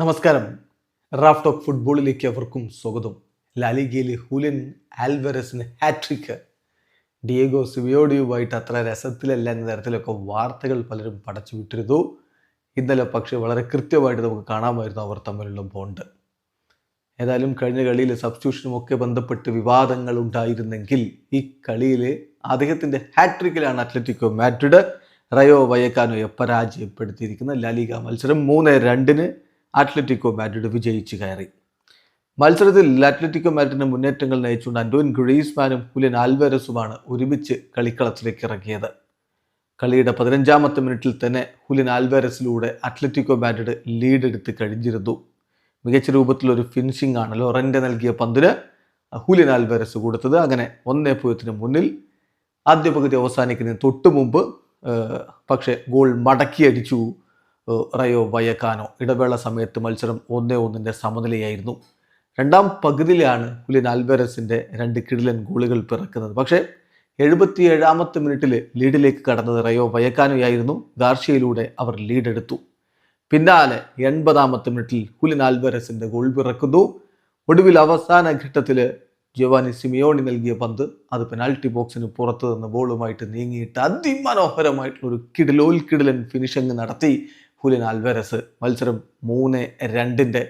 നമസ്കാരം. Raf talk ഫുട്ബോളിലേക്ക് അവർക്കും സ്വാഗതം. ലാലിഗയിലെ ഹുലിൻ ആൽവറസിന് ഹാട്രിക്ക് ഡിയേഗോ സിവിയോഡിയുമായിട്ട് അത്ര രസത്തിലല്ല എന്ന തരത്തിലൊക്കെ വാർത്തകൾ പലരും പടച്ചു വിട്ടിരുന്നു. ഇന്നലെ പക്ഷേ വളരെ കൃത്യമായിട്ട് നമുക്ക് കാണാമായിരുന്നു അവർ തമ്മിലുള്ള ബോണ്ട് ഏതായാലും കഴിഞ്ഞ കളിയിലെ സബ്സ്റ്റിറ്റ്യൂഷനും ഒക്കെ ബന്ധപ്പെട്ട് വിവാദങ്ങൾ ഉണ്ടായിരുന്നെങ്കിൽ ഈ കളിയിലെ അദ്ദേഹത്തിന്റെ ഹാട്രിക്കിലാണ് അത്ലറ്റിക്കോ മാഡ്രിഡ് റയോ വയക്കാനോയെ പരാജയപ്പെടുത്തിയിരിക്കുന്ന ലാലിഗ മത്സരം മൂന്ന് രണ്ടിന് അത്ലറ്റിക്കോ മാഡ്രിഡ് വിജയിച്ചു കയറി. മത്സരത്തിൽ അത്ലറ്റിക്കോ മാഡ്രിഡിന് മുന്നേറ്റങ്ങൾ നയിച്ചുകൊണ്ട് അന്റോൻ ഗ്രീസ്മാനും ഹുലിൻ ആൽവേരസുമാണ് ഒരുമിച്ച് കളിക്കളത്തിലേക്ക് ഇറങ്ങിയത്. കളിയുടെ പതിനഞ്ചാമത്തെ മിനിറ്റിൽ തന്നെ ഹുലിൻ ആൽവേരസിലൂടെ അത്ലറ്റിക്കോ മാഡ്രിഡ് ലീഡ് എടുത്ത് കഴിഞ്ഞിരുന്നു. മികച്ച രൂപത്തിലൊരു ഫിനിഷിംഗ് ആണ് ലൊറന്റെ നൽകിയ പന്തിന് ഹുലിൻ ആൽവേരസ് കൊടുത്തത്. അങ്ങനെ ഒന്നേ പൂജ്യത്തിന് മുന്നിൽ ആദ്യ പകുതി അവസാനിക്കുന്നതിന് തൊട്ട് മുമ്പ് പക്ഷേ ഗോൾ മടക്കിയടിച്ചു റയോ വയക്കാനോ ഇടവേള സമയത്ത് മത്സരം ഒന്നേ ഒന്നിന്റെ സമനിലയായിരുന്നു. രണ്ടാം പകുതിയിലാണ് കുലിൻ ആൽവരസിന്റെ രണ്ട് കിടിലൻ ഗോളുകൾ പിറക്കുന്നത്. പക്ഷേ എഴുപത്തി ഏഴാമത്തെ മിനിറ്റിൽ ലീഡിലേക്ക് കടന്നത് റയോ വയക്കാനോയായിരുന്നു. ഗാർഷ്യയിലൂടെ അവർ ലീഡെടുത്തു. പിന്നാലെ എൺപതാമത്തെ മിനിറ്റിൽ കുലിൻ ആൽവരസിന്റെ ഗോൾ പിറക്കുന്നു. ഒടുവിൽ അവസാന ഘട്ടത്തിൽ ജോവാനി സിമിയോണി നൽകിയ പന്ത് അത് പെനാൽറ്റി ബോക്സിന് പുറത്തു നിന്ന് ബോളുമായിട്ട് നീങ്ങിയിട്ട് അതിമനോഹരമായിട്ടുള്ള ഒരു കിടിലോൽ കിടിലൻ ഫിനിഷിംഗ് നടത്തി. ഹുലിൻ ആൽവരസ് മത്സരം മൂന്ന് രണ്ടിന്റെ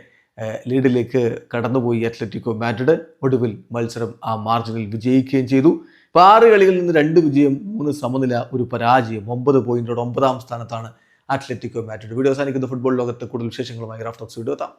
ലീഡിലേക്ക് കടന്നുപോയി അത്ലറ്റിക്കോ മാഡ്രിഡ്. ഒടുവിൽ മത്സരം ആ മാർജിനിൽ വിജയിക്കുകയും ചെയ്തു. ഇപ്പോൾ ആറ് കളികളിൽ നിന്ന് രണ്ട് വിജയം മൂന്ന് സമനില ഒരു പരാജയം ഒമ്പത് പോയിന്റോടെ ഒമ്പതാം സ്ഥാനത്താണ് അത്ലറ്റിക്കോ മാഡ്രിഡ്. വീഡിയോ അവസാനിക്കുന്ന ഫുട്ബോൾ ലോകത്തെ കൂടുതൽ വിശേഷങ്ങളുമായി റാഫ്റ്റോക്സ് വീഡിയോ എത്താം.